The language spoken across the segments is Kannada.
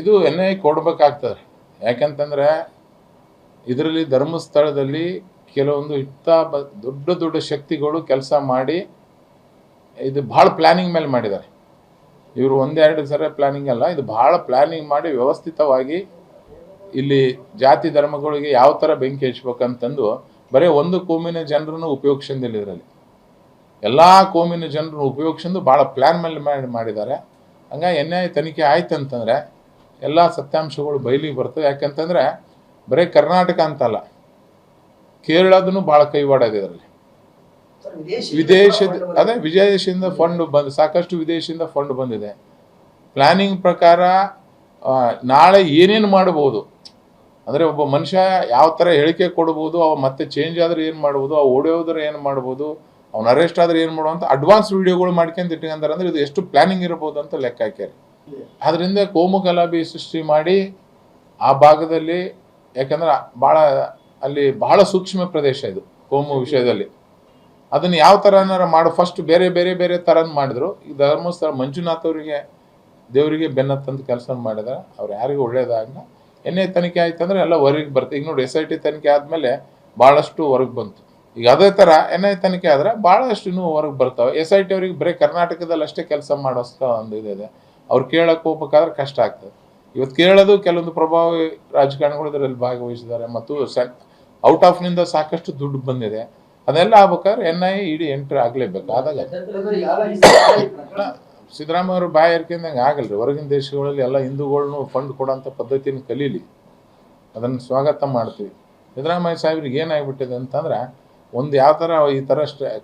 ಇದು ಎನ್ ಐ ಕೊಡ್ಬೇಕಾಗ್ತದೆ. ಯಾಕಂತಂದ್ರೆ ಇದರಲ್ಲಿ ಧರ್ಮಸ್ಥಳದಲ್ಲಿ ಕೆಲವೊಂದು ಇತ್ತ ದೊಡ್ಡ ದೊಡ್ಡ ಶಕ್ತಿಗಳು ಕೆಲಸ ಮಾಡಿ ಇದು ಭಾಳ ಪ್ಲಾನಿಂಗ್ ಮೇಲೆ ಮಾಡಿದ್ದಾರೆ. ಇವರು ಒಂದೆರಡು ಸರಿ ಪ್ಲಾನಿಂಗ್ ಅಲ್ಲ, ಇದು ಭಾಳ ಪ್ಲಾನಿಂಗ್ ಮಾಡಿ ವ್ಯವಸ್ಥಿತವಾಗಿ ಇಲ್ಲಿ ಜಾತಿ ಧರ್ಮಗಳಿಗೆ ಯಾವ ಥರ ಬೆಂಕಿ ಹಚ್ಬೇಕಂತಂದು ಬರೀ ಒಂದು ಕೋಮಿನ ಜನರನ್ನು ಉಪಯೋಗಿಸಿದಿಲ್ಲ ಇದರಲ್ಲಿ. ಎಲ್ಲ ಕೋಮಿನ ಜನರನ್ನು ಉಪಯೋಗಿಸಿದ್ದು ಭಾಳ ಪ್ಲ್ಯಾನ್ ಮೇಲೆ ಮಾಡಿ, ಮಾಡಿದ್ದಾರೆ. ಹಂಗಾಗಿ ಎನ್ ಐ ತನಿಖೆ ಆಯ್ತು ಅಂತಂದರೆ ಎಲ್ಲ ಸತ್ಯಾಂಶಗಳು ಬಯಲಿಗೆ ಬರ್ತವೆ. ಯಾಕಂತಂದ್ರೆ ಬರೀ ಕರ್ನಾಟಕ ಅಂತಲ್ಲ ಕೇರಳದೂ ಭಾಳ ಕೈವಾಡ ಇದೆ ಇದರಲ್ಲಿ ವಿದೇಶದ ಅದೇ ವಿದೇಶದಿಂದ ಫಂಡ್ ಬಂದು ಸಾಕಷ್ಟು ವಿದೇಶದಿಂದ ಫಂಡ್ ಬಂದಿದೆ. ಪ್ಲಾನಿಂಗ್ ಪ್ರಕಾರ ನಾಳೆ ಏನೇನು ಮಾಡ್ಬೋದು? ಅಂದರೆ ಒಬ್ಬ ಮನುಷ್ಯ ಯಾವ ಥರ ಹೇಳಿಕೆ ಕೊಡ್ಬೋದು ಅವ ಮತ್ತೆ ಚೇಂಜ್ ಆದ್ರೆ ಏನು ಮಾಡ್ಬೋದು ಅವ ಓಡೋದ್ರೆ ಏನು ಮಾಡ್ಬೋದು ಅವ್ನ ಅರೆಸ್ಟ್ ಆದ್ರೆ ಏನು ಮಾಡೋ ಅಡ್ವಾನ್ಸ್ ವಿಡಿಯೋಗಳು ಮಾಡ್ಕೊಂಡ್ ಇಟ್ಕೊಂತಾರೆ ಅಂದ್ರೆ ಇದು ಎಷ್ಟು ಪ್ಲಾನಿಂಗ್ ಇರಬಹುದು ಅಂತ ಲೆಕ್ಕ ಹಾಕ್ಯಾರೆ. ಅದರಿಂದ ಕೋಮು ಗಲಾಭೆ ಸೃಷ್ಟಿ ಮಾಡಿ ಆ ಭಾಗದಲ್ಲಿ, ಯಾಕಂದ್ರೆ ಭಾಳ ಅಲ್ಲಿ ಬಹಳ ಸೂಕ್ಷ್ಮ ಪ್ರದೇಶ ಇದು ಕೋಮು ವಿಷಯದಲ್ಲಿ. ಅದನ್ನ ಯಾವ ಥರನಾರ ಮಾಡು ಫಸ್ಟ್ ಬೇರೆ ಬೇರೆ ಬೇರೆ ತರ ಮಾಡಿದ್ರು. ಈ ಧರ್ಮಸ್ಥಳ ಮಂಜುನಾಥ್ ಅವರಿಗೆ, ದೇವರಿಗೆ ಬೆನ್ನತ್ತಂತ ಕೆಲಸ ಮಾಡಿದ್ರೆ ಅವ್ರು ಯಾರಿಗೂ ಒಳ್ಳೇದಾಗ ಎನ್ನೇ ತನಿಖೆ ಆಯ್ತು ಅಂದ್ರೆ ಎಲ್ಲ ಹೊರಗೆ ಬರ್ತದೆ ಈಗ ನೋಡಿ ಎಸ್ ಐ ಟಿ ತನಿಖೆ ಆದಮೇಲೆ ಭಾಳಷ್ಟು ಹೊರಗೆ ಬಂತು. ಈಗ ಅದೇ ಥರ ಎನ್ ಐ ತನಿಖೆ ಆದ್ರೆ ಭಾಳಷ್ಟು ಇನ್ನೂ ಹೊರಗೆ ಬರ್ತಾವೆ. ಎಸ್ ಐ ಟಿ ಅವ್ರಿಗೆ ಬರೀ ಕರ್ನಾಟಕದಲ್ಲಿ ಅಷ್ಟೇ ಕೆಲಸ ಮಾಡೋಷ್ಟು ಒಂದು ಇದಿದೆ ಅವ್ರು ಕೇಳಕ್ಕೆ ಹೋಗ್ಬೇಕಾದ್ರೆ ಕಷ್ಟ ಆಗ್ತದೆ. ಇವತ್ತು ಕೇಳೋದು ಕೆಲವೊಂದು ಪ್ರಭಾವಿ ರಾಜಕಾರಣಿಗಳು ಇದರಲ್ಲಿ ಭಾಗವಹಿಸಿದ್ದಾರೆ. ಮತ್ತು ಔಟ್ ಆಫ್ನಿಂದ ಸಾಕಷ್ಟು ದುಡ್ಡು ಬಂದಿದೆ. ಅದೆಲ್ಲ ಆಗ್ಬೇಕಾದ್ರೆ ಎನ್ ಐ ಇಡಿ ಎಂಟ್ರಿ ಆಗಲೇಬೇಕು. ಆದಾಗ ಸಿದ್ದರಾಮಯ್ಯ ಅವರು ಬಾಯಿ ಹರ್ಕೊಂಡಂಗೆ ಆಗಲ್ರಿ. ಹೊರಗಿನ ದೇಶಗಳಲ್ಲಿ ಎಲ್ಲ ಹಿಂದೂಗಳ್ನು ಫಂಡ್ ಕೊಡೋಂಥ ಪದ್ಧತಿನ ಕಲೀಲಿ. ಅದನ್ನು ಸ್ವಾಗತ ಮಾಡ್ತೀವಿ. ಸಿದ್ದರಾಮಯ್ಯ ಸಾಹೇಬ್ರಿಗೆ ಏನಾಗ್ಬಿಟ್ಟಿದೆ ಅಂತಂದ್ರೆ ಒಂದು ಯಾವ ಥರ ಈ ಥರ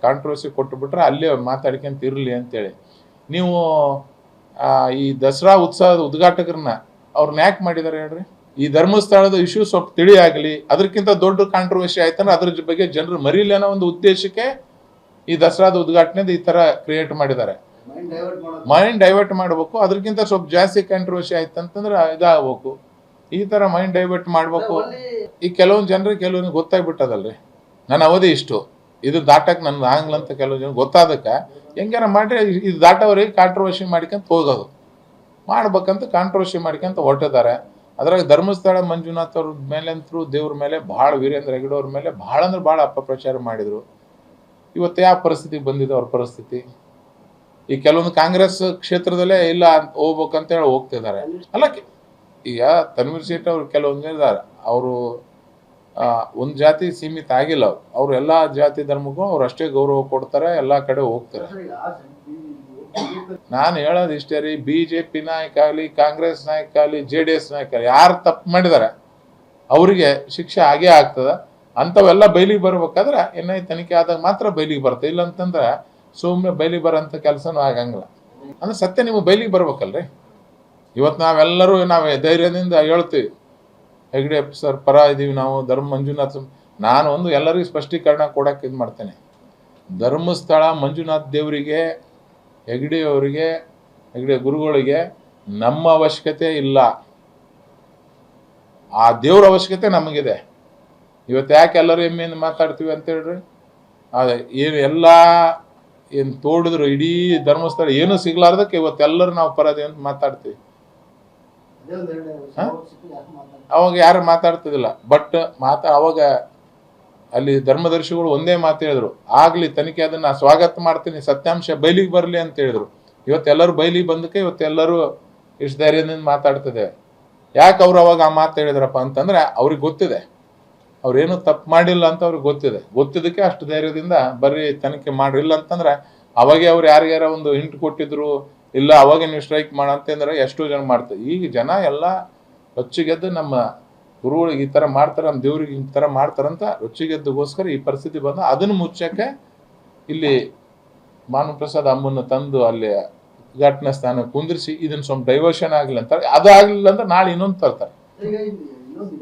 ಕಾಂಟ್ರವರ್ಸಿ ಕೊಟ್ಟುಬಿಟ್ರೆ ಅಲ್ಲೇ ಮಾತಾಡ್ಕೊಂತ ಇರಲಿ ಅಂತೇಳಿ. ನೀವು ಈ ದಸರಾ ಉತ್ಸವದ ಉದ್ಘಾಟಕರನ್ನ ಅವ್ರನ್ನ ಯಾಕೆ ಮಾಡಿದ್ದಾರೆ ಹೇಳ್ರಿ? ಈ ಧರ್ಮಸ್ಥಳದ ಇಶ್ಯೂ ಸ್ವಲ್ಪ ತಿಳಿ ಆಗಲಿ ಅದಕ್ಕಿಂತ ದೊಡ್ಡ ಕಾಂಟ್ರವರ್ಸಿ ಆಯ್ತಂದ್ರೆ ಅದ್ರ ಬಗ್ಗೆ ಜನರು ಮರೀಲಿ ಅನ್ನೋ ಒಂದು ಉದ್ದೇಶಕ್ಕೆ ಈ ದಸರಾದ ಉದ್ಘಾಟನೆ ಈ ಥರ ಕ್ರಿಯೇಟ್ ಮಾಡಿದ್ದಾರೆ ಮೈಂಡ್ ಡೈವರ್ಟ್ ಮಾಡಬೇಕು ಅದಕ್ಕಿಂತ ಸ್ವಲ್ಪ ಜಾಸ್ತಿ ಕಾಂಟ್ರವರ್ಸಿ ಆಯ್ತು ಅಂತಂದ್ರೆ ಇದಾಗಬೇಕು. ಈ ಥರ ಮೈಂಡ್ ಡೈವರ್ಟ್ ಮಾಡಬೇಕು. ಈ ಕೆಲವೊಂದು ಜನರಿಗೆ ಕೆಲವೊಂದು ಗೊತ್ತಾಗ್ಬಿಟ್ಟದಲ್ರಿ. ನನ್ನ ಅವಧಿ ಇಷ್ಟು. ಇದು ದಾಟಕ್ಕೆ ನನ್ನ ಅಂತ ಕೆಲವು ಜನ ಗೊತ್ತಾದಕ್ಕೆ ಹೆಂಗಾರ ಮಾಡಿ ಇದು ದಾಟೋರಿಗೆ ಕಾಂಟ್ರವರ್ಸಿ ಮಾಡ್ಕೊಂತ ಹೋಗೋದು. ಮಾಡ್ಬೇಕಂತ ಕಾಂಟ್ರವರ್ಸಿ ಮಾಡ್ಕೊಂತ ಹೊರಟಿದ್ದಾರೆ. ಅದ್ರಾಗ ಧರ್ಮಸ್ಥಳ ಮಂಜುನಾಥ್ ಅವ್ರ ಮೇಲೆ ಅಂತೂ ದೇವ್ರ ಮೇಲೆ ಭಾಳ, ವೀರೇಂದ್ರ ಹೆಗಡೆ ಅವ್ರ ಮೇಲೆ ಭಾಳ ಅಂದ್ರೆ ಭಾಳ ಅಪಪ್ರಚಾರ ಮಾಡಿದರು. ಇವತ್ತು ಯಾವ ಪರಿಸ್ಥಿತಿ ಬಂದಿದೆ ಅವ್ರ ಪರಿಸ್ಥಿತಿ? ಈ ಕೆಲವೊಂದು ಕಾಂಗ್ರೆಸ್ ಕ್ಷೇತ್ರದಲ್ಲೇ ಇಲ್ಲ ಅಂತ ಹೋಗ್ಬೇಕಂತ ಹೇಳಿ ಹೋಗ್ತಿದ್ದಾರೆ. ಅಲ್ಲ ಈಗ ತನ್ವೀರ್ ಸೇಠ್ ಅವ್ರು ಕೆಲವೊಂದು ಇದ್ದಾರೆ ಅವರು ಒಂದು ಜಾತಿ ಸೀಮಿತ ಆಗಿಲ್ಲ ಅವ್ರು. ಎಲ್ಲ ಜಾತಿ ಧರ್ಮಕ್ಕೂ ಅವ್ರು ಅಷ್ಟೇ ಗೌರವ ಕೊಡ್ತಾರೆ, ಎಲ್ಲ ಕಡೆ ಹೋಗ್ತಾರೆ. ನಾನು ಹೇಳೋದು ಇಷ್ಟೇ ರೀ ಬಿ ಜೆ ಪಿ ನಾಯಕ ಆಗಲಿ, ಕಾಂಗ್ರೆಸ್ ನಾಯಕ ಆಗಲಿ ಜೆ ಡಿ ಎಸ್ ನಾಯಕ ಯಾರು ತಪ್ಪು ಮಾಡಿದ್ದಾರೆ ಅವರಿಗೆ ಶಿಕ್ಷೆ ಆಗೇ ಆಗ್ತದ. ಅಂಥವೆಲ್ಲ ಬಯಲಿಗೆ ಬರ್ಬೇಕಾದ್ರೆ ಐ ತನಿಖೆ ಆದಾಗ ಮಾತ್ರ ಬಯಲಿಗೆ ಬರುತ್ತೆ. ಇಲ್ಲ ಅಂತಂದ್ರೆ ಸುಮ್ಮನೆ ಬಯಲಿಗೆ ಬರೋಂಥ ಕೆಲಸನೂ ಆಗಂಗಿಲ್ಲ. ಅಂದ್ರೆ ಸತ್ಯ ನಿಮಗೆ ಬಯಲಿಗೆ ಬರ್ಬೇಕಲ್ರಿ? ಇವತ್ತು ನಾವೆಲ್ಲರೂ ನಾವು ಧೈರ್ಯದಿಂದ ಹೇಳ್ತೀವಿ ಹೆಗ್ಡೆ ಸರ್, ಪರ ಇದ್ದೀವಿ ನಾವು, ಧರ್ಮ ಮಂಜುನಾಥ್ ನಾನು ಒಂದು ಎಲ್ಲರಿಗೂ ಸ್ಪಷ್ಟೀಕರಣ ಕೊಡಕ್ಕೆ ಇದು ಮಾಡ್ತೇನೆ. ಧರ್ಮಸ್ಥಳ ಮಂಜುನಾಥ್ ದೇವರಿಗೆ, ಹೆಗ್ಡೆ ಅವರಿಗೆ, ಹೆಗ್ಡೆ ಗುರುಗಳಿಗೆ ನಮ್ಮ ಅವಶ್ಯಕತೆ ಇಲ್ಲ. ಆ ದೇವ್ರ ಅವಶ್ಯಕತೆ ನಮಗಿದೆ. ಇವತ್ತು ಯಾಕೆ ಎಲ್ಲರೂ ಹೆಮ್ಮೆಯಿಂದ ಮಾತಾಡ್ತೀವಿ ಅಂತ ಹೇಳ್ರಿ? ಅದೇ, ಏನು ಎಲ್ಲ ಏನು ತೋಡಿದ್ರು ಇಡೀ ಧರ್ಮಸ್ಥಳ ಏನೂ ಸಿಗ್ಲಾರ್ದಕ್ಕೆ ಇವತ್ತೆಲ್ಲರೂ ನಾವು ಪರದೇ ಅಂತ ಮಾತಾಡ್ತೀವಿ. ಅವಾಗ ಯಾರು ಮಾತಾಡ್ತಿದಿಲ್ಲ ಬಟ್ ಮಾತಾ, ಅವಾಗ ಅಲ್ಲಿ ಧರ್ಮದರ್ಶಿಗಳು ಒಂದೇ ಮಾತು ಹೇಳಿದ್ರು. ಆಗ್ಲಿ ತನಿಖೆ ಅದನ್ನ ಸ್ವಾಗತ ಮಾಡ್ತೀನಿ, ಸತ್ಯಾಂಶ ಬಯಲಿಗೆ ಬರಲಿ ಅಂತ ಹೇಳಿದ್ರು. ಇವತ್ತೆಲ್ಲರೂ ಬೈಲಿಗೆ ಬಂದಕ್ಕೆ ಇವತ್ತೆಲ್ಲರೂ ಇಷ್ಟು ಧೈರ್ಯದಿಂದ ಮಾತಾಡ್ತಿದೆ. ಯಾಕೆ ಅವ್ರು ಅವಾಗ ಆ ಮಾತು ಹೇಳಿದ್ರಪ್ಪ ಅಂತಂದ್ರೆ ಅವ್ರಿಗೆ ಗೊತ್ತಿದೆ. ಅವ್ರೇನು ತಪ್ಪು ಮಾಡಿಲ್ಲ ಅಂತ ಅವ್ರಿಗೆ ಗೊತ್ತಿದೆ. ಗೊತ್ತಿದ್ದಕ್ಕೆ ಅಷ್ಟು ಧೈರ್ಯದಿಂದ ಬರ್ರಿ, ತನಿಖೆ ಮಾಡಿಲ್ಲ ಅಂತಂದ್ರೆ ಅವಾಗೆ ಅವ್ರು ಯಾರಿಗಾರ ಒಂದು ಹಿಂಟ್ ಕೊಟ್ಟಿದ್ರು ಇಲ್ಲ, ಅವಾಗ ನೀವು ಸ್ಟ್ರೈಕ್ ಮಾಡ ಅಂತಂದ್ರೆ ಎಷ್ಟೋ ಜನ ಮಾಡ್ತಾರೆ ಈಗ ಜನ ಎಲ್ಲ ರೊಚ್ಚಿಗೆದ್ದು ನಮ್ಮ ಗುರುಗಳಿಗೆ ಈ ಥರ ಮಾಡ್ತಾರೆ, ನಮ್ಮ ದೇವ್ರಿಗೆ ಈ ಥರ ಮಾಡ್ತಾರಂತ ರೊಚ್ಚಿಗೆದ್ದುಗೋಸ್ಕರ ಈ ಪರಿಸ್ಥಿತಿ ಬಂದ ಅದನ್ನು ಮುಚ್ಚಕ್ಕೆ ಇಲ್ಲಿ ಮಾನಪ್ರಸಾದ್ ಅಮ್ಮನ್ನ ತಂದು ಅಲ್ಲಿ ಉದ್ಘಾಟನಾ ಸ್ಥಾನ ಕುಂದಿರಿಸಿ ಇದನ್ನ ಸ್ವಲ್ಪ ಡೈವರ್ಷನ್ ಆಗಲಿ ಅಂತಾರೆ ಅದು ಆಗಲಿಲ್ಲ ಅಂದ್ರೆ ನಾಳೆ ಇನ್ನೊಂದು ತರ್ತಾರೆ. ಈಗ ಇನ್ನೊಂದು